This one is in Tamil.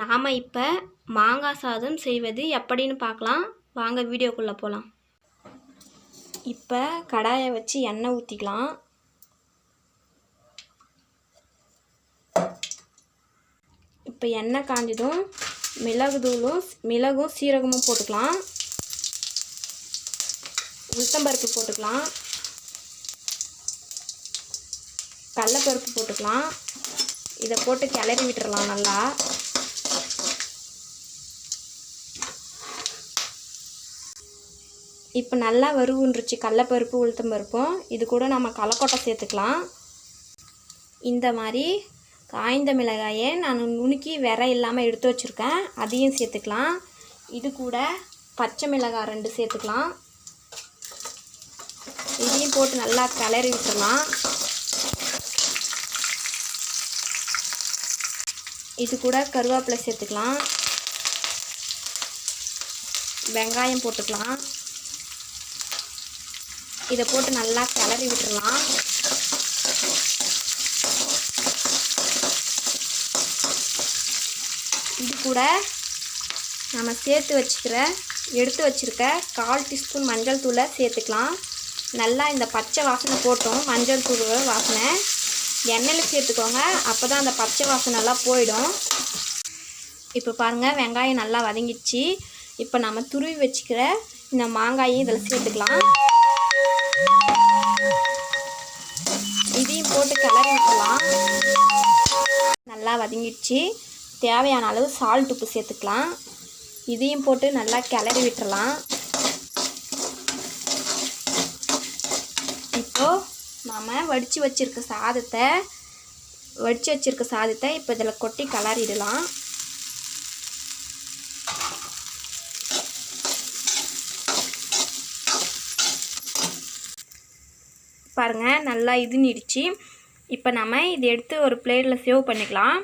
நாம் இப்போ மாங்காய் சாதம் செய்வது எப்படின்னு பார்க்கலாம். வாங்க வீடியோக்குள்ளே போகலாம் இப்போ கடாயை வச்சு எண்ணெய் ஊற்றிக்கலாம் இப்போ எண்ணெய் காஞ்சதும் மிளகு தூளும் மிளகும் சீரகமும் போட்டுக்கலாம். உளுத்தம்பருப்பு போட்டுக்கலாம். கடலப்பருப்பு போட்டுக்கலாம். இதை போட்டு கிளறி விட்டுறலாம் நல்லா. இப்போ நல்லா வருவுன்றுச்சு கடலப்பருப்பு உளுத்தம் பருப்பும் இது கூட நம்ம கலக்கொட்டை சேர்த்துக்கலாம். இந்த மாதிரி காய்ந்த மிளகாயை நான் நுணுக்கி விரை இல்லாமல் எடுத்து வச்சுருக்கேன். அதையும் சேர்த்துக்கலாம். இது கூட பச்சை மிளகாய் ரெண்டு சேர்த்துக்கலாம். இதையும் போட்டு நல்லா கிளறி விட்டுடலாம் இது கூட கருவேப்பிலை சேர்த்துக்கலாம். வெங்காயம் போட்டுக்கலாம். இதை போட்டு நல்லா கிளறி விட்டுறலாம். இது கூட நம்ம சேர்த்து வச்சுக்கிற எடுத்து வச்சுருக்க கால் டீஸ்பூன் மஞ்சள் தூளை சேர்த்துக்கலாம். நல்லா இந்த பச்சை வாசனை போட்டோம் மஞ்சள் தூள் வாசனை. எண்ணெயில் சேர்த்துக்கோங்க அப்போ தான் அந்த பச்சை வாசனை நல்லா போயிடும். இப்போ பாருங்கள் வெங்காயம் நல்லா வதங்கிடுச்சு. இப்போ நம்ம துருவி வச்சுக்கிற இந்த மாங்காயும் இதில் சேர்த்துக்கலாம். கிளறி விட்டுலாம் நல்லா வதங்கிடுச்சு. தேவையான அளவு சால்ட் உப்பு சேர்த்துக்கலாம். இதையும் போட்டு நல்லா கிளறி விட்டுறலாம் இப்போது நாம் வடித்து வச்சுருக்க சாதத்தை வடித்து வச்சுருக்க சாதத்தை இப்போ இதில் கொட்டி கிளறிடலாம். பாருங்கள் நல்லா இது நீடிச்சு இப்போ நம்ம இதை எடுத்து ஒரு பிளேட்டில் சேவ் பண்ணிக்கலாம்.